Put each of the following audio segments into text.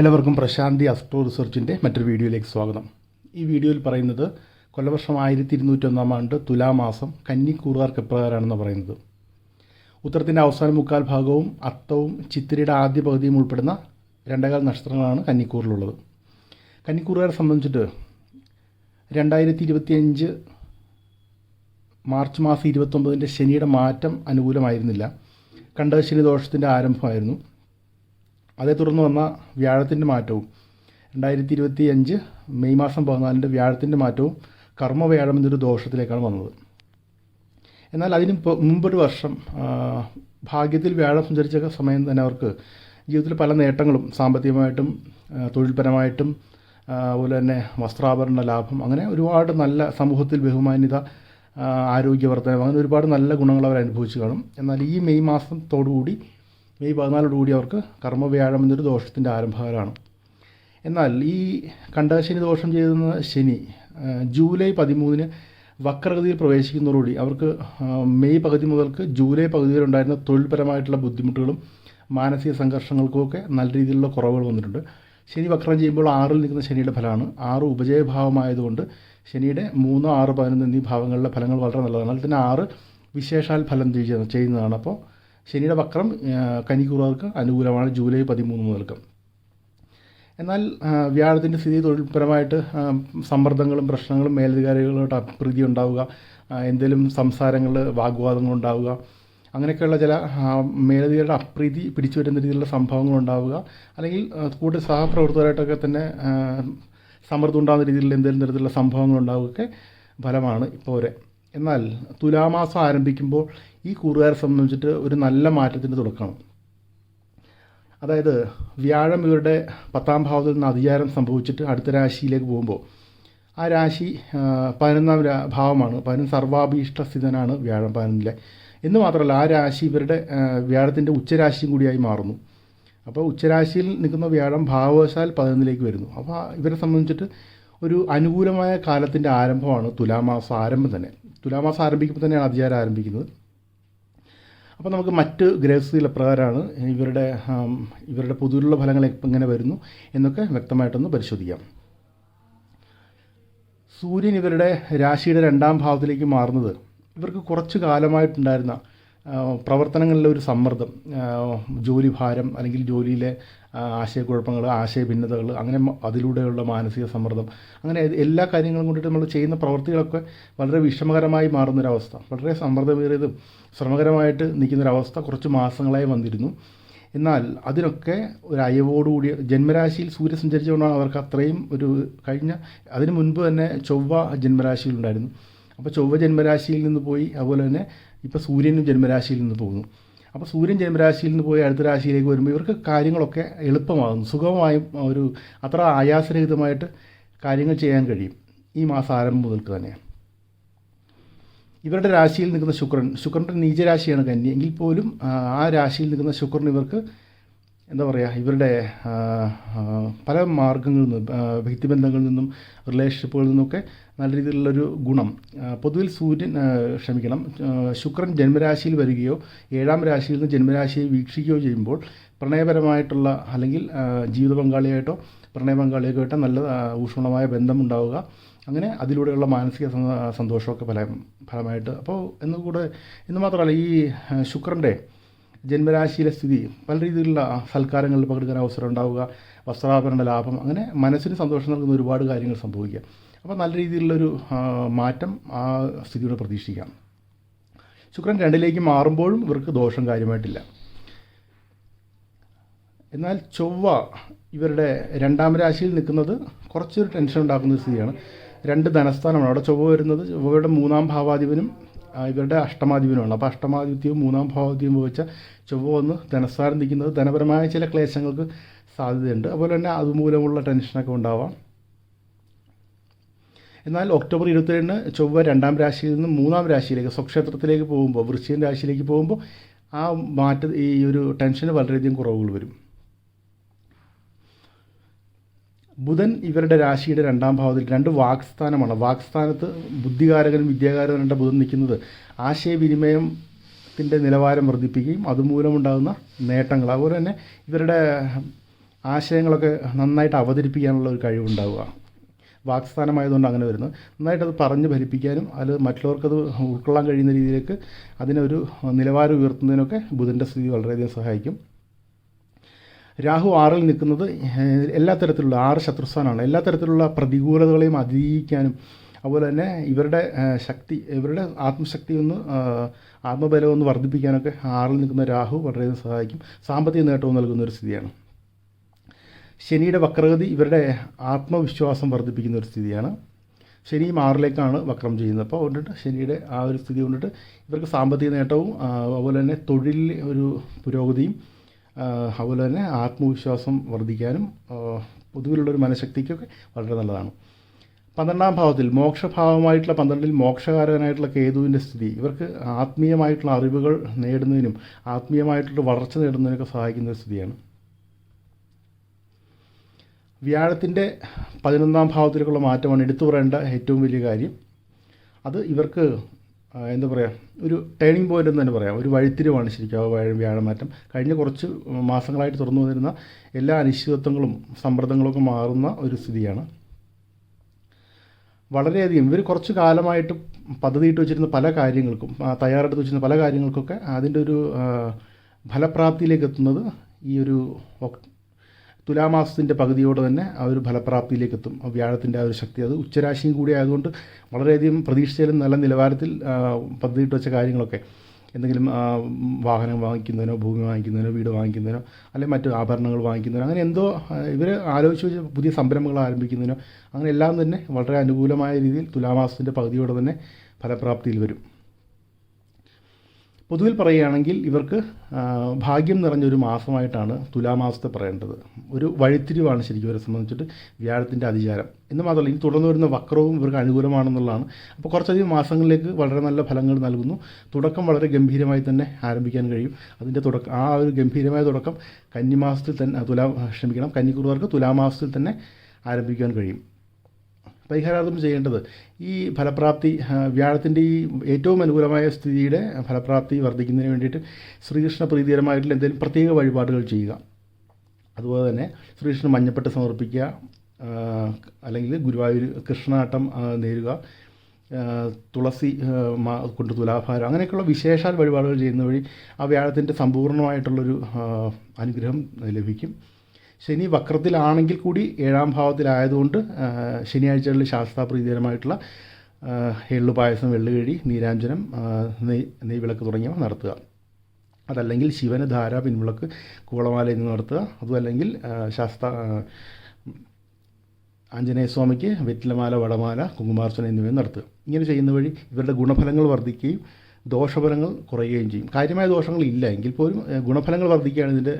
എല്ലാവർക്കും പ്രശാന്തി അസ്ട്രോ റിസർച്ചിന്റെ മറ്റൊരു വീഡിയോയിലേക്ക് സ്വാഗതം. ഈ വീഡിയോയിൽ പറയുന്നത് കൊല്ലവർഷം ആയിരത്തി ഇരുന്നൂറ്റൊന്നാം ആണ്ട് തുലാമാസം കന്നിക്കൂറുകാർക്ക് എപ്രകാരമാണെന്ന് പറയുന്നത്. ഉത്തരത്തിന്റെ അവസാന മുക്കാൽ ഭാഗവും അത്തവും ചിത്തിരയുടെ ആദ്യ പകുതിയും ഉൾപ്പെടുന്ന രണ്ടേകാൽ നക്ഷത്രങ്ങളാണ് കന്നിക്കൂറിലുള്ളത്. കന്നിക്കൂറുകാരെ സംബന്ധിച്ചിട്ട് രണ്ടായിരത്തി ഇരുപത്തിയഞ്ച് മാർച്ച് മാസം ഇരുപത്തൊമ്പതിന്റെ ശനിയുടെ മാറ്റം അനുകൂലമായിരുന്നില്ല. കണ്ടശനി ദോഷത്തിന്റെ ആരംഭമായിരുന്നു. അതേ തുടർന്ന് വന്ന വ്യാഴത്തിന്റെ മാറ്റവും. രണ്ടായിരത്തി ഇരുപത്തി അഞ്ച് മെയ് മാസം പതിനാലിന്റെ വ്യാഴത്തിന്റെ മാറ്റവും കർമ്മവ്യാഴം എന്നൊരു ദോഷത്തിലേക്കാണ് വന്നത്. എന്നാൽ അതിന് മുമ്പൊരു വർഷം ഭാഗ്യത്തിൽ വ്യാഴം സഞ്ചരിച്ച സമയം തന്നെ അവർക്ക് ജീവിതത്തിൽ പല നേട്ടങ്ങളും സാമ്പത്തികമായിട്ടും തൊഴിൽപരമായിട്ടും അതുപോലെ തന്നെ വസ്ത്രാഭരണ ലാഭം അങ്ങനെ ഒരുപാട് നല്ല സമൂഹത്തിൽ ബഹുമാന്യത ആരോഗ്യവർദ്ധനം അങ്ങനെ ഒരുപാട് നല്ല ഗുണങ്ങൾ അവർ അനുഭവിച്ചു കാണും. എന്നാൽ ഈ മെയ് മാസത്തോടുകൂടി മെയ് പതിനാലോടുകൂടി അവർക്ക് കർമ്മവ്യാഴം എന്നൊരു ദോഷത്തിന്റെ ആരംഭകാലമാണ് എന്നാൽ ഈ കണ്ടശനി ദോഷം ചെയ്യുന്ന ശനി ജൂലൈ പതിമൂന്നിന് വക്രഗതിയിൽ പ്രവേശിക്കുന്നതോടുകൂടി അവർക്ക് മെയ് പകുതി മുതൽക്ക് ജൂലൈ പകുതി വരെ ഉണ്ടായിരുന്ന തൊഴിൽപരമായിട്ടുള്ള ബുദ്ധിമുട്ടുകളും മാനസിക സംഘർഷങ്ങൾക്കുമൊക്കെ നല്ല രീതിയിലുള്ള കുറവുകൾ വന്നിട്ടുണ്ട്. ശനി വക്രം ചെയ്യുമ്പോൾ ആറിൽ നിൽക്കുന്ന ശനിയുടെ ഫലമാണ്. ആറ് ഉപജയഭാവമായതുകൊണ്ട് ശനിയുടെ മൂന്ന് ആറ് പതിനൊന്ന് എന്നീ ഭാവങ്ങളിലെ ഫലങ്ങൾ വളരെ നല്ലതാണ്. അതിൽ തന്നെ ആറ് വിശേഷാൽ ഫലം ചെയ്യുന്ന- ചെയ്യുന്നതാണ്. അപ്പോൾ ശനിയുടെ വക്രം കന്നിക്കൂറുകാർക്ക് അനുകൂലമാണ് ജൂലൈ പതിമൂന്ന് മുതൽക്ക്. എന്നാൽ വ്യാഴത്തിന്റെ സ്ഥിതി തൊഴിൽപരമായിട്ട് സമ്മർദ്ദങ്ങളും പ്രശ്നങ്ങളും മേലധികാരികളോട് അപ്രീതി ഉണ്ടാവുക എന്തെങ്കിലും സംസാരങ്ങൾ വാഗ്വാദങ്ങൾ ഉണ്ടാവുക അങ്ങനെയൊക്കെയുള്ള ചില മേലധികാരിയുടെ അപ്രീതി പിടിച്ചു വരുന്ന രീതിയിലുള്ള സംഭവങ്ങൾ ഉണ്ടാവുക അല്ലെങ്കിൽ കൂടുതൽ സഹപ്രവർത്തകരായിട്ടൊക്കെ തന്നെ സമ്മർദ്ദം ഉണ്ടാകുന്ന രീതിയിൽ എന്തെങ്കിലും തരത്തിലുള്ള സംഭവങ്ങൾ ഉണ്ടാവുകയൊക്കെ ഫലമാണ് ഇപ്പോൾ വരെ. എന്നാൽ തുലാമാസം ആരംഭിക്കുമ്പോൾ ഈ കൂറുകാരെ സംബന്ധിച്ചിട്ട് ഒരു നല്ല മാറ്റത്തിന്റെ തുടക്കമാണ്. അതായത് വ്യാഴം ഇവരുടെ പത്താം ഭാവത്തിൽ നിന്ന് അധികാരം സംഭവിച്ചിട്ട് അടുത്ത രാശിയിലേക്ക് പോകുമ്പോൾ ആ രാശി പതിനൊന്നാം ഭാവമാണ്. പതിനൊന്ന് സർവാഭീഷ്ട സ്ഥിതനാണ് വ്യാഴം പതിനൊന്നിലെ. എന്ന് മാത്രമല്ല ആ രാശി ഇവരുടെ വ്യാഴത്തിന്റെ ഉച്ചരാശിയും കൂടിയായി മാറുന്നു. അപ്പോൾ ഉച്ചരാശിയിൽ നിൽക്കുന്ന വ്യാഴം ഭാവവശാൽ പതിനൊന്നിലേക്ക് വരുന്നു. അപ്പോൾ ഇവരെ സംബന്ധിച്ചിട്ട് ഒരു അനുകൂലമായ കാലത്തിന്റെ ആരംഭമാണ് തുലാമാസം ആരംഭം തന്നെ. തുലാമാസം ആരംഭിക്കുമ്പോൾ തന്നെയാണ് അധികാരം ആരംഭിക്കുന്നത്. അപ്പോൾ നമുക്ക് മറ്റ് ഗ്രഹസ്ഥിതികൾ എപ്രകാരമാണ് ഇവരുടെ ഇവരുടെ പൊതുവിലുള്ള ഫലങ്ങൾ എങ്ങനെ വരുന്നു എന്നൊക്കെ വ്യക്തമായിട്ടൊന്ന് പരിശോധിക്കാം. സൂര്യൻ ഇവരുടെ രാശിയുടെ രണ്ടാം ഭാവത്തിലേക്ക് മാറുന്നത് ഇവർക്ക് കുറച്ച് കാലമായിട്ടുണ്ടായിരുന്ന പ്രവർത്തനങ്ങളിലെ ഒരു സമ്മർദ്ദം ആ, ജോലി ഭാരം അല്ലെങ്കിൽ ജോലിയിലെ ആശയക്കുഴപ്പങ്ങൾ ആശയ ഭിന്നതകൾ അങ്ങനെ അതിലൂടെയുള്ള മാനസിക സമ്മർദ്ദം അങ്ങനെ എല്ലാ കാര്യങ്ങളും കൊണ്ടിട്ട് നമ്മൾ ചെയ്യുന്ന പ്രവൃത്തികളൊക്കെ വളരെ വിഷമകരമായി മാറുന്നൊരവസ്ഥ വളരെ സമ്മർദ്ദമേറിയതും ശ്രമകരമായിട്ട് നിൽക്കുന്നൊരവസ്ഥ കുറച്ച് മാസങ്ങളായി വന്നിരുന്നു. എന്നാൽ അതിനൊക്കെ ഒരു അയവോടുകൂടി ജന്മരാശിയിൽ സൂര്യ സഞ്ചരിച്ചുകൊണ്ടാണ് അവർക്ക് അത്രയും ഒരു കഴിഞ്ഞ അതിന് മുൻപ് തന്നെ ചൊവ്വ ജന്മരാശിയിലുണ്ടായിരുന്നു. അപ്പോൾ ചൊവ്വ ജന്മരാശിയിൽ നിന്ന് പോയി അതുപോലെ തന്നെ ഇപ്പോൾ സൂര്യനും ജന്മരാശിയിൽ നിന്ന് പോകുന്നു അപ്പോൾ സൂര്യൻ ജന്മരാശിയിൽ നിന്ന് പോയി അടുത്ത രാശിയിലേക്ക് വരുമ്പോൾ ഇവർക്ക് കാര്യങ്ങളൊക്കെ എളുപ്പമാകുന്നു. സുഗമമായും ഒരു അത്ര ആയാസരഹിതമായിട്ട് കാര്യങ്ങൾ ചെയ്യാൻ കഴിയും ഈ മാസം ആരംഭം മുതൽക്ക് തന്നെ. ഇവരുടെ രാശിയിൽ നിൽക്കുന്ന ശുക്രൻ ശുക്രന്റെ നീചരാശിയാണ് കന്നി. എങ്കിൽ പോലും ആ, ആ രാശിയിൽ നിൽക്കുന്ന ശുക്രൻ ഇവർക്ക് എന്താ പറയുക ഇവരുടെ പല മാർഗങ്ങളിൽ നിന്നും വ്യക്തിബന്ധങ്ങളിൽ നിന്നും റിലേഷൻഷിപ്പുകളിൽ നിന്നൊക്കെ നല്ല രീതിയിലുള്ളൊരു ഗുണം. പൊതുവിൽ സൂര്യൻ ക്ഷമിക്കണം ശുക്രൻ ജന്മരാശിയിൽ വരികയോ ഏഴാം രാശിയിൽ നിന്ന് ജന്മരാശിയെ വീക്ഷിക്കുകയോ ചെയ്യുമ്പോൾ പ്രണയപരമായിട്ടുള്ള അല്ലെങ്കിൽ ജീവിത പങ്കാളിയായിട്ടോ പ്രണയ പങ്കാളിയൊക്കെ നല്ല ആ, ഊഷ്മളമായ ബന്ധമുണ്ടാവുക. അങ്ങനെ അതിലൂടെയുള്ള മാനസിക സന്തോഷമൊക്കെ ഫലം ഫലമായിട്ട്. അപ്പോൾ എന്നുകൂടെ എന്ന് മാത്രമല്ല ഈ ശുക്രന്റെ ജന്മരാശിയിലെ സ്ഥിതി പല രീതിയിലുള്ള സൽക്കാരങ്ങളിൽ പങ്കെടുക്കാൻ അവസരം ഉണ്ടാവുക വസ്ത്രാഭരണ ലാഭം അങ്ങനെ മനസ്സിന് സന്തോഷം നൽകുന്ന ഒരുപാട് കാര്യങ്ങൾ സംഭവിക്കുക അപ്പോൾ നല്ല രീതിയിലുള്ളൊരു മാറ്റം ആ സ്ഥിതിയോടെ പ്രതീക്ഷിക്കാം. ശുക്രൻ രണ്ടിലേക്ക് മാറുമ്പോഴും ഇവർക്ക് ദോഷം കാര്യമായിട്ടില്ല. എന്നാൽ ചൊവ്വ ഇവരുടെ രണ്ടാം രാശിയിൽ നിൽക്കുന്നത് കുറച്ചൊരു ടെൻഷൻ ഉണ്ടാക്കുന്ന സ്ഥിതിയാണ്. രണ്ട് ധനസ്ഥാനമാണ്. അവിടെ ചൊവ്വ വരുന്നത്. ചൊവ്വയുടെ മൂന്നാം ഭാവാധിപനും ഇവരുടെ അഷ്ടമാധിപനുമാണ് അപ്പോൾ അഷ്ടമാധിപത്യവും മൂന്നാം ഭാവാധിപത്യവും വെച്ചാൽ ചൊവ്വ വന്ന് ധനസാരം നിൽക്കുന്നത് ധനപരമായ ചില ക്ലേശങ്ങൾക്ക് സാധ്യതയുണ്ട്. അതുപോലെ തന്നെ അതുമൂലമുള്ള ടെൻഷനൊക്കെ ഉണ്ടാവാം. എന്നാൽ ഒക്ടോബർ ഇരുപത്തിരണ്ടിന് ചൊവ്വ രണ്ടാം രാശിയിൽ നിന്ന് മൂന്നാം രാശിയിലേക്ക് സ്വക്ഷേത്രത്തിലേക്ക് പോകുമ്പോൾ വൃശ്ചികൻ രാശിയിലേക്ക് പോകുമ്പോൾ ആ മാറ്റ ഈ ഒരു ടെൻഷന് വളരെയധികം കുറവുകൾ വരും. ബുധൻ ഇവരുടെ രാശിയുടെ രണ്ടാം ഭാവത്തിൽ രണ്ട് വാക്സ്ഥാനമാണ്. വാക്സ്ഥാനത്ത് ബുദ്ധികാരകനും വിദ്യാകാരകനും രണ്ട് ബുധൻ നിൽക്കുന്നത്. ആശയവിനിമയത്തിന്റെ നിലവാരം വർദ്ധിപ്പിക്കുകയും അതുമൂലമുണ്ടാകുന്ന നേട്ടങ്ങൾ. അതുപോലെ തന്നെ ഇവരുടെ ആശയങ്ങളൊക്കെ നന്നായിട്ട് അവതരിപ്പിക്കാനുള്ള ഒരു കഴിവുണ്ടാവുക. വാക്സ്ഥാനമായതുകൊണ്ട് അങ്ങനെ വരുന്നത്. നന്നായിട്ടത് പറഞ്ഞ് ഫലിപ്പിക്കാനും അത് മറ്റുള്ളവർക്കത് ഉൾക്കൊള്ളാൻ കഴിയുന്ന രീതിയിലേക്ക് അതിനൊരു നിലവാരം ഉയർത്തുന്നതിനൊക്കെ ബുധന്റെ സ്ഥിതി വളരെയധികം സഹായിക്കും. രാഹു ആറിൽ നിൽക്കുന്നത് എല്ലാ തരത്തിലുള്ള ആറ് ശത്രുസ്ഥാനമാണ് എല്ലാ തരത്തിലുള്ള പ്രതികൂലതകളെയും അതിജീവിക്കാനും അതുപോലെ തന്നെ ഇവരുടെ ശക്തി ഇവരുടെ ആത്മശക്തി ഒന്ന് ആത്മബലം ഒന്ന് വർദ്ധിപ്പിക്കാനൊക്കെ ആറിൽ നിൽക്കുന്ന രാഹു വളരെയധികം സഹായിക്കും. സാമ്പത്തിക നേട്ടവും നൽകുന്ന ഒരു സ്ഥിതിയാണ്. ശനിയുടെ വക്രഗതി ഇവരുടെ ആത്മവിശ്വാസം വർദ്ധിപ്പിക്കുന്ന ഒരു സ്ഥിതിയാണ്. ശനിയും ആറിലേക്കാണ് വക്രം ചെയ്യുന്നത്. അപ്പോൾ കൊണ്ടിട്ട് ശനിയുടെ ആ ഒരു സ്ഥിതി കൊണ്ടിട്ട് ഇവർക്ക് സാമ്പത്തിക നേട്ടവും അതുപോലെ തന്നെ തൊഴിലിൽ ഒരു പുരോഗതിയും അതുപോലെ തന്നെ ആത്മവിശ്വാസം വർദ്ധിക്കാനും പൊതുവിലുള്ള പൊതുവിലുള്ളൊരു മനഃശക്തിക്കൊക്കെ വളരെ നല്ലതാണ്. പന്ത്രണ്ടാം ഭാവത്തിൽ മോക്ഷഭാവമായിട്ടുള്ള പന്ത്രണ്ടിൽ മോക്ഷകാരകനായിട്ടുള്ള കേതുവിന്റെ സ്ഥിതി. ഇവർക്ക് ആത്മീയമായിട്ടുള്ള അറിവുകൾ നേടുന്നതിനും ആത്മീയമായിട്ടുള്ള വളർച്ച നേടുന്നതിനൊക്കെ സഹായിക്കുന്ന ഒരു സ്ഥിതിയാണ്. വ്യാഴത്തിന്റെ പതിനൊന്നാം ഭാവത്തിലേക്കുള്ള മാറ്റമാണ് എടുത്തു പറയേണ്ട ഏറ്റവും വലിയ കാര്യം. അത് ഇവർക്ക് എന്താ പറയുക ഒരു ടേണിംഗ് പോയിന്റ് എന്ന് തന്നെ പറയാം. ഒരു വഴിത്തിരിവാണ് ശരിക്കും ആ വ്യാഴ വ്യാഴമാറ്റം. കഴിഞ്ഞ കുറച്ച് മാസങ്ങളായിട്ട് തുറന്നു വന്നിരുന്ന എല്ലാ അനിശ്ചിതത്വങ്ങളും സമ്മർദ്ദങ്ങളൊക്കെ മാറുന്ന ഒരു സ്ഥിതിയാണ്. വളരെയധികം ഇവർ കുറച്ച് കാലമായിട്ട് പദ്ധതിയിട്ട് വെച്ചിരുന്ന പല കാര്യങ്ങൾക്കും തയ്യാറെടുത്ത് വെച്ചിരുന്ന പല കാര്യങ്ങൾക്കൊക്കെ അതിന്റെ ഒരു ഫലപ്രാപ്തിയിലേക്ക് എത്തുന്നത് ഈ ഒരു തുലാമാസത്തിന്റെ പകുതിയോടെ തന്നെ ആ ഒരു ഫലപ്രാപ്തിയിലേക്ക് എത്തും വ്യാഴത്തിന്റെ ആ ഒരു ശക്തി. അത് ഉച്ചരാശിയും കൂടി ആയതുകൊണ്ട് വളരെയധികം പ്രതീക്ഷിച്ചാലും നല്ല നിലവാരത്തിൽ പദ്ധതിയിട്ട് വെച്ച കാര്യങ്ങളൊക്കെ. എന്തെങ്കിലും വാഹനം വാങ്ങിക്കുന്നതിനോ ഭൂമി വാങ്ങിക്കുന്നതിനോ വീട് വാങ്ങിക്കുന്നതിനോ അല്ലെങ്കിൽ മറ്റു ആഭരണങ്ങൾ വാങ്ങിക്കുന്നതിനോ അങ്ങനെ എന്തോ ഇവർ ആലോചിച്ച് വെച്ച് പുതിയ സംരംഭങ്ങൾ ആരംഭിക്കുന്നതിനോ അങ്ങനെ എല്ലാം തന്നെ വളരെ അനുകൂലമായ രീതിയിൽ തുലാമാസത്തിന്റെ പകുതിയോടെ തന്നെ ഫലപ്രാപ്തിയിൽ വരും. പൊതുവിൽ പറയുകയാണെങ്കിൽ ഇവർക്ക് ഭാഗ്യം നിറഞ്ഞ ഒരു മാസമായിട്ടാണ് തുലാമാസത്തെ പറയേണ്ടത്. ഒരു വഴിത്തിരിവാണ് ശരിക്കും ഇവരെ സംബന്ധിച്ചിട്ട് വ്യാഴത്തിന്റെ അതിചാരം. എന്ന് മാത്രമല്ല ഇനി തുടർന്ന് വരുന്ന വക്രവും ഇവർക്ക് അനുകൂലമാണെന്നുള്ളതാണ്. അപ്പോൾ കുറച്ചധികം മാസങ്ങളിലേക്ക് വളരെ നല്ല ഫലങ്ങൾ നൽകുന്നു. തുടക്കം വളരെ ഗംഭീരമായി തന്നെ ആരംഭിക്കാൻ കഴിയും. അതിന്റെ തുടക്കം ആ ഒരു ഗംഭീരമായ തുടക്കം കന്നിമാസത്തിൽ തന്നെ തുലാ ക്ഷമിക്കണം കന്നിക്കുറുകാർക്ക് തുലാമാസത്തിൽ തന്നെ ആരംഭിക്കാൻ കഴിയും. പരിഹാരാർത്ഥം ചെയ്യേണ്ടത്. ഈ ഫലപ്രാപ്തി വ്യാഴത്തിന്റെ ഈ ഏറ്റവും അനുകൂലമായ സ്ഥിതിയുടെ ഫലപ്രാപ്തി വർദ്ധിക്കുന്നതിന് വേണ്ടിയിട്ട് ശ്രീകൃഷ്ണ പ്രീതികരമായിട്ടുള്ള എന്തെങ്കിലും പ്രത്യേക വഴിപാടുകൾ ചെയ്യുക. അതുപോലെ തന്നെ ശ്രീകൃഷ്ണ മഞ്ഞപ്പെട്ട് സമർപ്പിക്കുക അല്ലെങ്കിൽ ഗുരുവായൂർ കൃഷ്ണാട്ടം നേരുക തുളസി കൊണ്ട് തുലാഭാരം അങ്ങനെയൊക്കെയുള്ള വിശേഷാൽ വഴിപാടുകൾ ചെയ്യുന്ന വഴി ആ വ്യാഴത്തിന്റെ സമ്പൂർണമായിട്ടുള്ളൊരു അനുഗ്രഹം ലഭിക്കും. ശനി വക്രത്തിലാണെങ്കിൽ കൂടി ഏഴാം ഭാവത്തിലായതുകൊണ്ട് ശനിയാഴ്ചകളിൽ ശാസ്ത്രാപ്രീതികരമായിട്ടുള്ള എള്ളു പായസം വെള്ളുകഴി നീരാഞ്ജനം നെയ് നെയ്വിളക്ക് തുടങ്ങിയവ നടത്തുക. അതല്ലെങ്കിൽ ശിവന് ധാര പിൻവിളക്ക് കൂളമാല എന്നിവ നടത്തുക. അതുമല്ലെങ്കിൽ ശാസ്ത്ര ശാസ്ത സ്വാമിക്ക് ആഞ്ജനേയസ്വാമിക്ക് വെറ്റിലമാല വടമാല കുങ്കുമാർച്ചന എന്നിവയും നടത്തുക. ഇങ്ങനെ ചെയ്യുന്ന വഴി ഇവരുടെ ഗുണഫലങ്ങൾ വർദ്ധിക്കുകയും ദോഷഫലങ്ങൾ കുറയുകയും ചെയ്യും. കാര്യമായ ദോഷങ്ങൾ ഇല്ല. എങ്കിൽ പോലും ഗുണഫലങ്ങൾ വർദ്ധിക്കുകയാണ് ഇതിന്റെ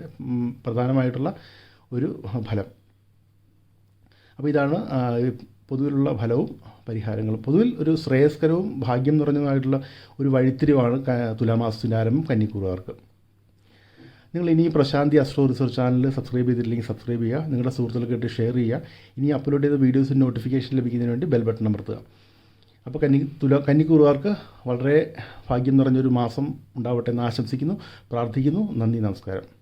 പ്രധാനമായിട്ടുള്ള ഒരു ഫലം. അപ്പോൾ ഇതാണ് പൊതുവിലുള്ള ഫലവും പരിഹാരങ്ങളും. പൊതുവിൽ ഒരു ശ്രേയസ്കരവും ഭാഗ്യം നിറഞ്ഞതുമായിട്ടുള്ള ഒരു വഴിത്തിരിവാണ് തുലാമാസത്തിന്റെ ആരംഭം കന്നിക്കൂറുകാർക്ക്. നിങ്ങൾ ഇനി Prashanthi astro research channel subscribe ചെയ്തിട്ടില്ലെങ്കിൽ സബ്സ്ക്രൈബ് ചെയ്യുക. നിങ്ങളുടെ സുഹൃത്തുക്കൾക്കായിട്ട് ഷെയർ ചെയ്യുക. ഇനി അപ്ലോഡ് ചെയ്ത വീഡിയോസിന്റെ നോട്ടിഫിക്കേഷൻ ലഭിക്കുന്നതിന് വേണ്ടി ബെൽ ബട്ടൺ അമർത്തുക. അപ്പോൾ കന്നി തുല കന്നിക്കൂറുകാർക്ക് വളരെ ഭാഗ്യം നിറഞ്ഞൊരു മാസം ഉണ്ടാവട്ടെ എന്ന് ആശംസിക്കുന്നു പ്രാർത്ഥിക്കുന്നു. നന്ദി നമസ്കാരം.